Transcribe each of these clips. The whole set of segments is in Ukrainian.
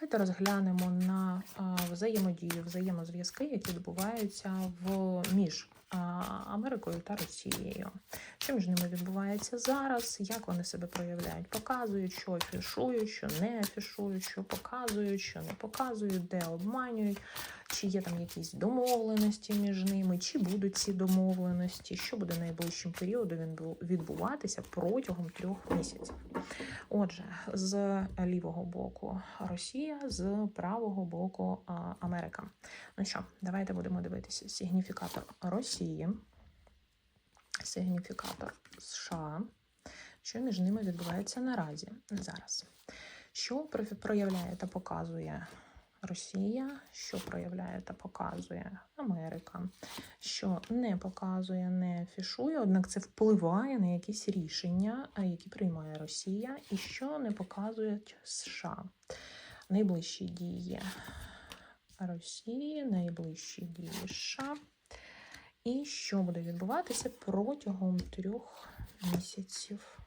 Давайте розглянемо на взаємодію, взаємозв'язки, які відбуваються в між Америкою та Росією. Що між ними відбувається зараз? Як вони себе проявляють? Показують, що афішують, що не афішують, що показують, що не показують, де обманюють, чи є там якісь домовленості між ними, чи будуть ці домовленості, що буде найближчим періодом відбу- відбуватися протягом трьох місяців. Отже, з лівого боку Росія, з правого боку Америка. Ну що, давайте будемо дивитися. Сигніфікатор Росії, сигніфікатор США. Що між ними відбувається наразі зараз? Що проявляє та показує Росія, що проявляє та показує Америка, що не показує, не афішує, однак це впливає на якісь рішення, які приймає Росія, і що не показують США. Найближчі дії Росії, найближчі дії США. І що буде відбуватися протягом трьох місяців.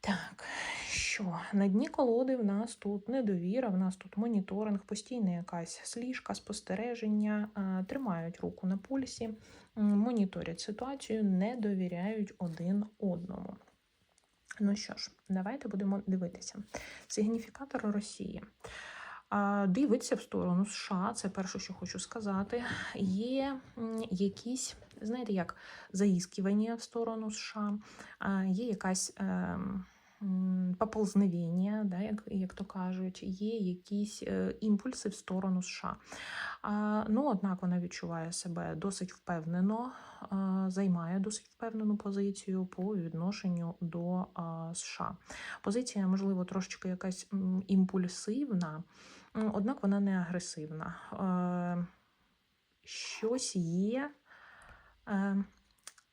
Так, що на дні колоди в нас тут недовіра, в нас тут моніторинг, постійна якась сліжка, спостереження, тримають руку на пульсі, моніторять ситуацію, не довіряють один одному. Ну що ж, давайте будемо дивитися. Сигніфікатор Росії. Дивиться в сторону США, це перше, що хочу сказати. Є якісь, знаєте, як заіскивання в сторону США, є якась ем, м, поползновення, да, як, як то кажуть, є якісь е, імпульси в сторону США. А, ну, однак вона відчуває себе досить впевнено, займає досить впевнену позицію по відношенню до США. Позиція, можливо, трошечки якась імпульсивна, однак вона не агресивна. Е, щось є.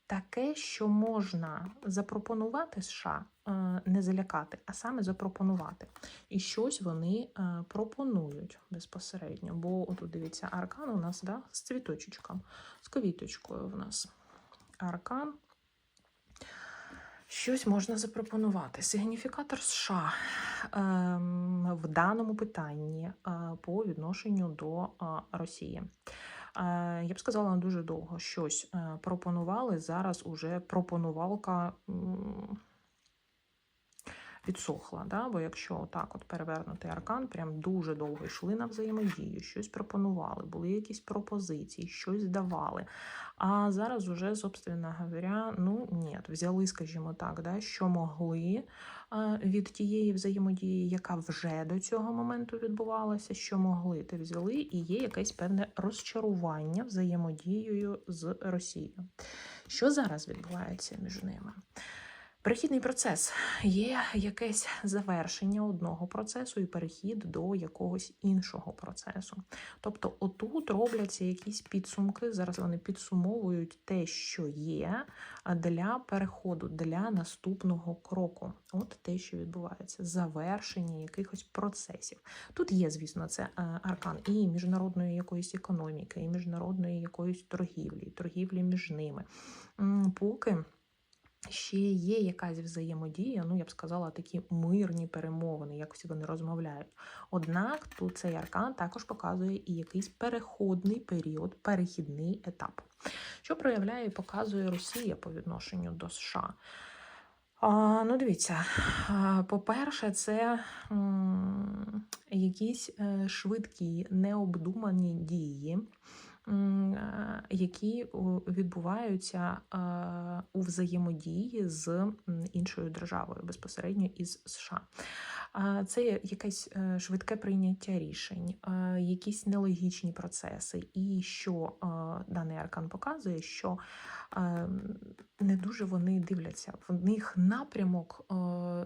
Таке, що можна запропонувати США, е, не залякати, а саме запропонувати. І щось вони е, пропонують безпосередньо. Бо отут дивіться, аркан у нас да, з цвіточечком, з квіточкою в нас. Аркан. Щось можна запропонувати. Сигніфікатор США ем, в даному питанні е, по відношенню до Росії. Е, Я б сказала, дуже довго щось е, пропонували. Зараз уже пропонувалка м, відсохла. Да? Бо якщо так от перевернути аркан, прям дуже довго йшли на взаємодію, щось пропонували, були якісь пропозиції, щось давали. А зараз уже, собственно говоря, ну ні, взяли, скажімо так, да, що могли від тієї взаємодії, яка вже до цього моменту відбувалася, що могли, те взяли, і є якесь певне розчарування взаємодією з Росією. Що зараз відбувається між ними? Перехідний процес є якесь завершення одного процесу і перехід до якогось іншого процесу. Тобто, отут робляться якісь підсумки. Зараз вони підсумовують те, що є, для переходу, для наступного кроку. От те, що відбувається, завершення якихось процесів. Тут є, звісно, це е, аркан і міжнародної якоїсь економіки, і міжнародної якоїсь торгівлі, торгівлі між ними. Поки ще є якась взаємодія, ну я б сказала, такі мирні перемовини, якось вони розмовляють. Однак тут цей аркан також показує і якийсь переходний період, перехідний етап, що проявляє і показує Росія по відношенню до США. А, ну, дивіться, по-перше, це якісь е, швидкі, необдумані дії, які відбуваються е, у взаємодії з іншою державою, безпосередньо із США. Це якесь е, швидке прийняття рішень, е, якісь нелогічні процеси. І що е, даний аркан показує, що е, не дуже вони дивляться. В них напрямок е,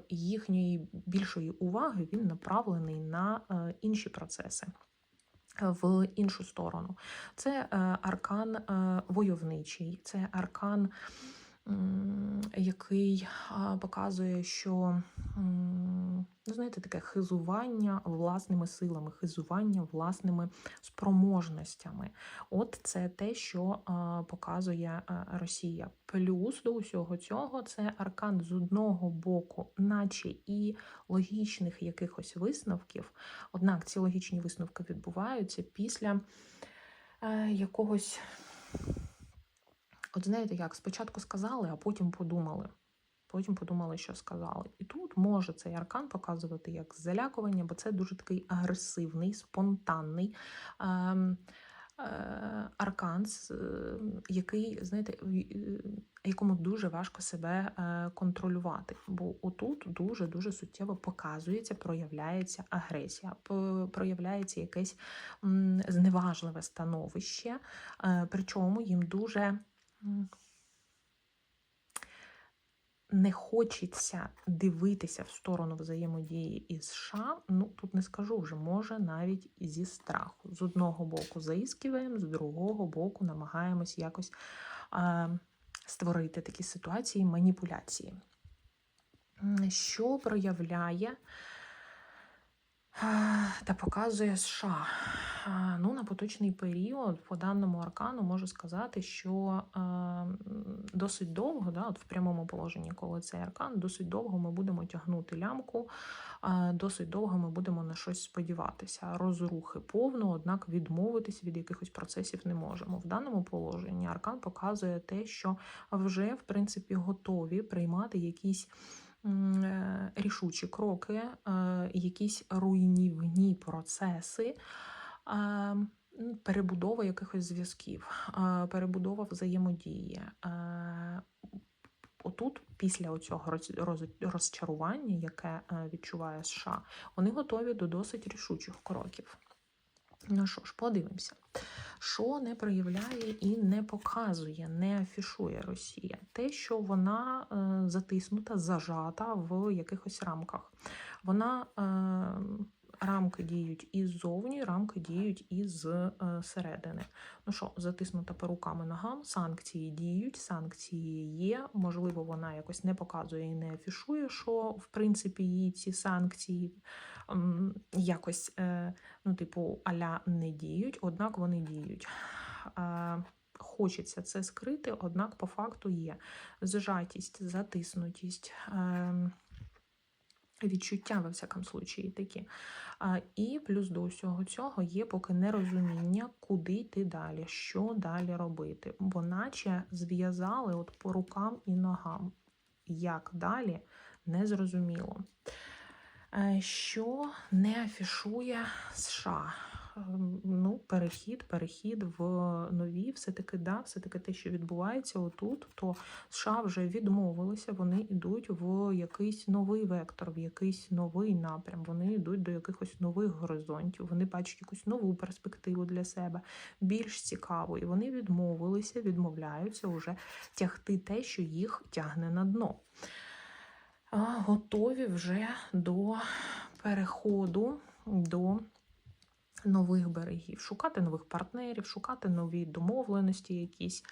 їхньої більшої уваги він направлений на е, інші процеси. В іншу сторону. Це е, аркан е, войовничий, це аркан, який показує, що ну, знаєте, таке хизування власними силами, хизування власними спроможностями. От це те, що показує Росія. Плюс до усього цього це аркан з одного боку, наче і логічних якихось висновків. Однак ці логічні висновки відбуваються після е, якогось. От знаєте, як спочатку сказали, а потім подумали. Потім подумали, що сказали. І тут може цей аркан показувати як залякування, бо це дуже такий агресивний, спонтанний ем, е, аркан, е, який, знаєте, е, якому дуже важко себе е, контролювати. Бо отут дуже-дуже суттєво показується, проявляється агресія, проявляється якесь зневажливе становище, е, причому їм дуже. Не хочеться дивитися в сторону взаємодії із США. Ну тут не скажу вже, може навіть зі страху. З одного боку заискиваємо, з другого боку намагаємось якось е, створити такі ситуації маніпуляції. Що проявляє та показує США? Ну, на поточний період по даному аркану можу сказати, що досить довго, да, от в прямому положенні, коли цей аркан, досить довго ми будемо тягнути лямку, досить довго ми будемо на щось сподіватися. Розрухи повно, однак відмовитись від якихось процесів не можемо. В даному положенні аркан показує те, що вже в принципі готові приймати якісь. Е, Рішучі кроки, е, якісь руйнівні процеси, перебудова якихось зв'язків, перебудова взаємодії. Отут, після цього розчарування, яке е, відчуває США, вони готові до досить рішучих кроків. Ну що ж, подивимося, що не проявляє і не показує, не афішує Росія. Те, що вона е, затиснута, зажата в якихось рамках. Вона е, рамки діють і ззовні, рамки діють і з е, середини. Ну що, затиснута по руками ногам, санкції діють, санкції є. Можливо, вона якось не показує і не афішує, що в принципі її ці санкції якось, е, ну, типу, аля не діють, однак вони діють. Е, Хочеться це скрити, однак по факту є зжатість, затиснутість. Відчуття, во всякому случаї, такі. А, І плюс до усього цього є поки нерозуміння, куди йти далі, що далі робити. Бо наче зв'язали от по рукам і ногам. Як далі, незрозуміло. Е, Що не афішує США? Ем, Ну, перехід, перехід в нові, все-таки да, все-таки те, що відбувається отут, то США вже відмовилися, вони йдуть в якийсь новий вектор, в якийсь новий напрям. Вони йдуть до якихось нових горизонтів, вони бачать якусь нову перспективу для себе, більш цікаву. І вони відмовилися, відмовляються вже тягти те, що їх тягне на дно. Готові вже до переходу до нових берегів, шукати нових партнерів, шукати нові домовленості якісь.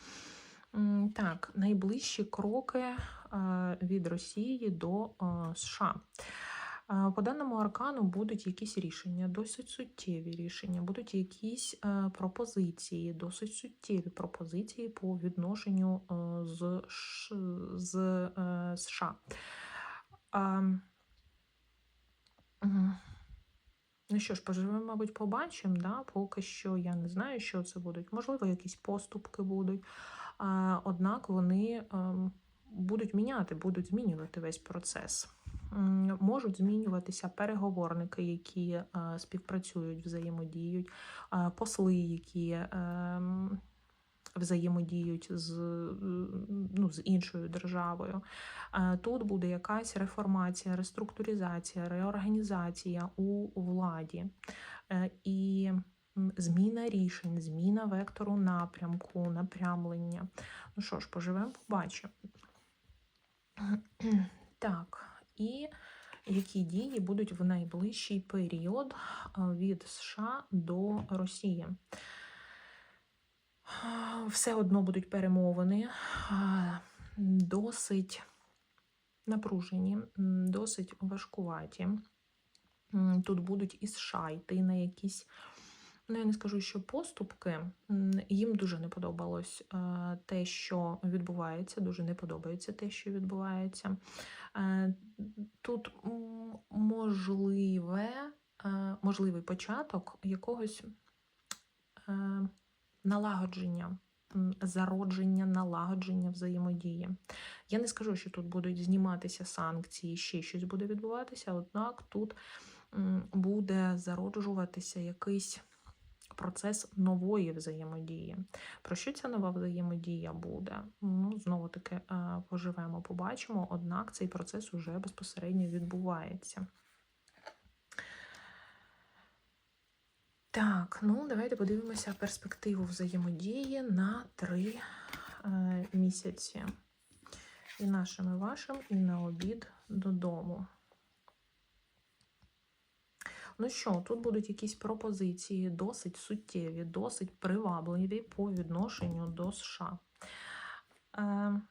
Так, найближчі кроки е, від Росії до е, США. Е, По даному аркану будуть якісь рішення, досить суттєві рішення, будуть якісь пропозиції, досить суттєві пропозиції по відношенню з, з США. Ну що ж, поживемо, мабуть, побачимо. Да? Поки що я не знаю, що це будуть. Можливо, якісь поступки будуть. Однак вони ем, будуть міняти, будуть змінювати весь процес. Можуть змінюватися переговорники, які е, співпрацюють, взаємодіють, е, посли, які ем, взаємодіють з, ну, з іншою державою. Е, Тут буде якась реформація, реструктуризація, реорганізація у владі Е, і зміна рішень, зміна вектору напрямку, напрямлення. Ну що ж, поживемо, побачимо. Так, і які дії будуть в найближчий період е, від США до Росії? Все одно будуть перемовини досить напружені, досить важкуваті. Тут будуть і США йти на якісь, ну я не скажу, що поступки. Їм дуже не подобалось е, те, що відбувається, дуже не подобається те, що відбувається. Е, Тут можливе, е, можливий початок якогось налагодження, зародження, налагодження взаємодії. Я не скажу, що тут будуть зніматися санкції, ще щось буде відбуватися, однак тут буде зароджуватися якийсь процес нової взаємодії. Про що ця нова взаємодія буде? Ну, знову таки е, поживемо, побачимо, однак цей процес уже безпосередньо відбувається. Так, ну давайте подивимося перспективу взаємодії на три е, місяці. І нашим, і вашим, і на обід додому. Ну що, тут будуть якісь пропозиції досить суттєві, досить привабливі по відношенню до США. Е,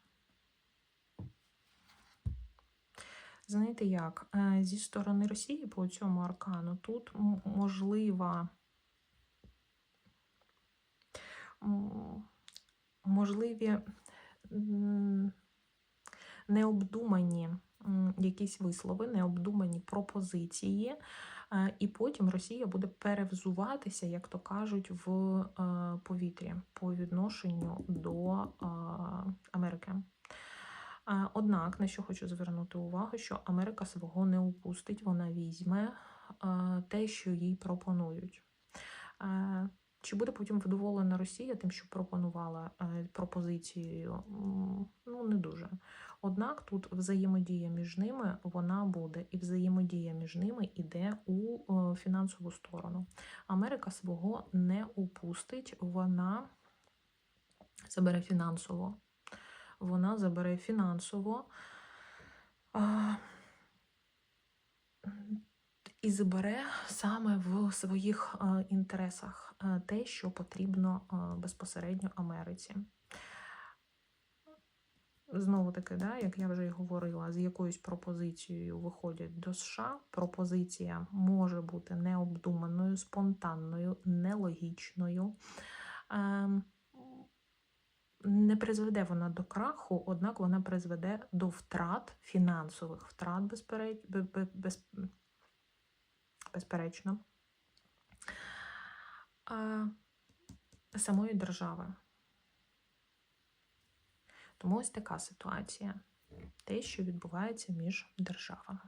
знаєте як? Е, зі сторони Росії по цьому аркану тут можлива. Можливі необдумані якісь вислови, необдумані пропозиції, е, і потім Росія буде перевзуватися, як то кажуть, в е, повітрі по відношенню до е, Америки. Однак, на що хочу звернути увагу, що Америка свого не упустить, вона візьме те, що їй пропонують. Чи буде потім вдоволена Росія тим, що пропонувала е, пропозицією? Ну, не дуже. Однак тут взаємодія між ними вона буде, і взаємодія між ними йде у е, фінансову сторону. Америка свого не упустить, вона забере фінансово. Вона забере фінансово. А, і забере саме в своїх е, інтересах е, те, що потрібно е, безпосередньо Америці. Знову таки, да, як я вже й говорила, з якоюсь пропозицією виходять до США. Пропозиція може бути необдуманою, спонтанною, нелогічною. Ем, не призведе вона до краху, однак вона призведе до втрат фінансових втрат, безпереч... бе- бе- без... безперечно, самої держави. Тому ось така ситуація. Те, що відбувається між державами.